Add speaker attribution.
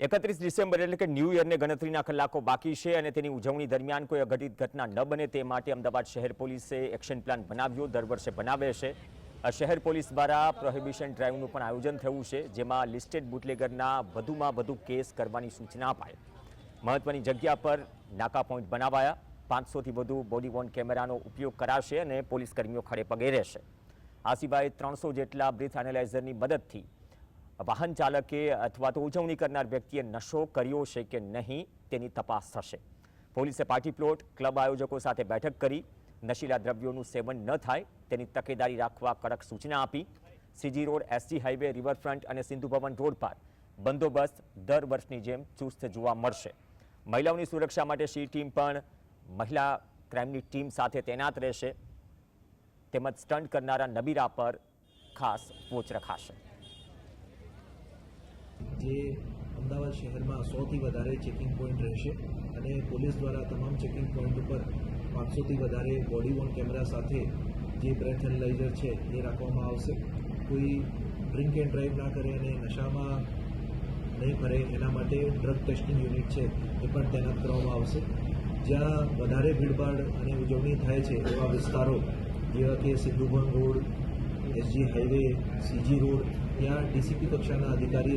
Speaker 1: એકત્રીસ ડિસેમ્બર એટલે કે ન્યૂ યરને ગણતરીના કલાકો બાકી છે અને તેની ઉજવણી દરમિયાન કોઈ અઘટિત ઘટના ન બને તે માટે અમદાવાદ શહેર પોલીસે એક્શન પ્લાન બનાવ્યો, દર વર્ષે બનાવે છે. શહેર પોલીસ દ્વારા પ્રોહિબિશન ડ્રાઈવનું પણ આયોજન થયું છે, જેમાં લિસ્ટેડ બુટલેગરના વધુમાં વધુ કેસ કરવાની સૂચના અપાય મહત્વની જગ્યા પર નાકા પોઈન્ટ બનાવાયા. પાંચસોથી વધુ બોડી વોર્ન કેમેરાનો ઉપયોગ કરાશે અને પોલીસ કર્મીઓ ખડે પગે રહેશે. આ સિવાય ત્રણસો જેટલા બ્રીથ એનાલાઇઝરની મદદથી વાહન ચાલકે અથવા તો ઉજવણી કરનાર વ્યક્તિએ નશો કર્યો છે કે નહીં તેની તપાસ થશે. પોલીસે પાર્ટી પ્લોટ ક્લબ આયોજકો સાથે બેઠક કરી, નશીલા દ્રવ્યોનું સેવન ન થાય તેની તકેદારી રાખવા કડક સૂચના આપી. CG road SG highway, riverfront અને સિંધુ ભવન રોડ પર બંદોબસ્ત દર વર્ષની જેમ ચુસ્ત જોવા મળશે. મહિલાઓની સુરક્ષા માટે સી ટીમ પણ મહિલા ક્રાઇમની ટીમ સાથે તૈનાત રહેશે. તેમજ સ્ટન્ટ કરનારા નબીરા પર ખાસ વોચ રખાશે.
Speaker 2: જે અમદાવાદ શહેરમાં સોથી વધારે ચેકિંગ પોઈન્ટ રહેશે અને પોલીસ દ્વારા તમામ ચેકિંગ પોઈન્ટ ઉપર પાંચસોથી વધારે બોડી વોર્ન કેમેરા સાથે જે બ્રેથ એનાલાઇઝર છે એ રાખવામાં આવશે. કોઈ ડ્રિંક એન્ડ ડ્રાઈવ ના કરે અને નશામાં નહીં ફરે એના માટે ડ્રગ ટેસ્ટિંગ યુનિટ છે એ પણ તૈનાત કરવામાં આવશે. જ્યાં વધારે ભીડભાડ અને ઉજવણી થાય છે એવા વિસ્તારો, જેવા કે Sindhubhavan road, SG highway, CG road, ત્યાં ડીસીપી કક્ષાના અધિકારી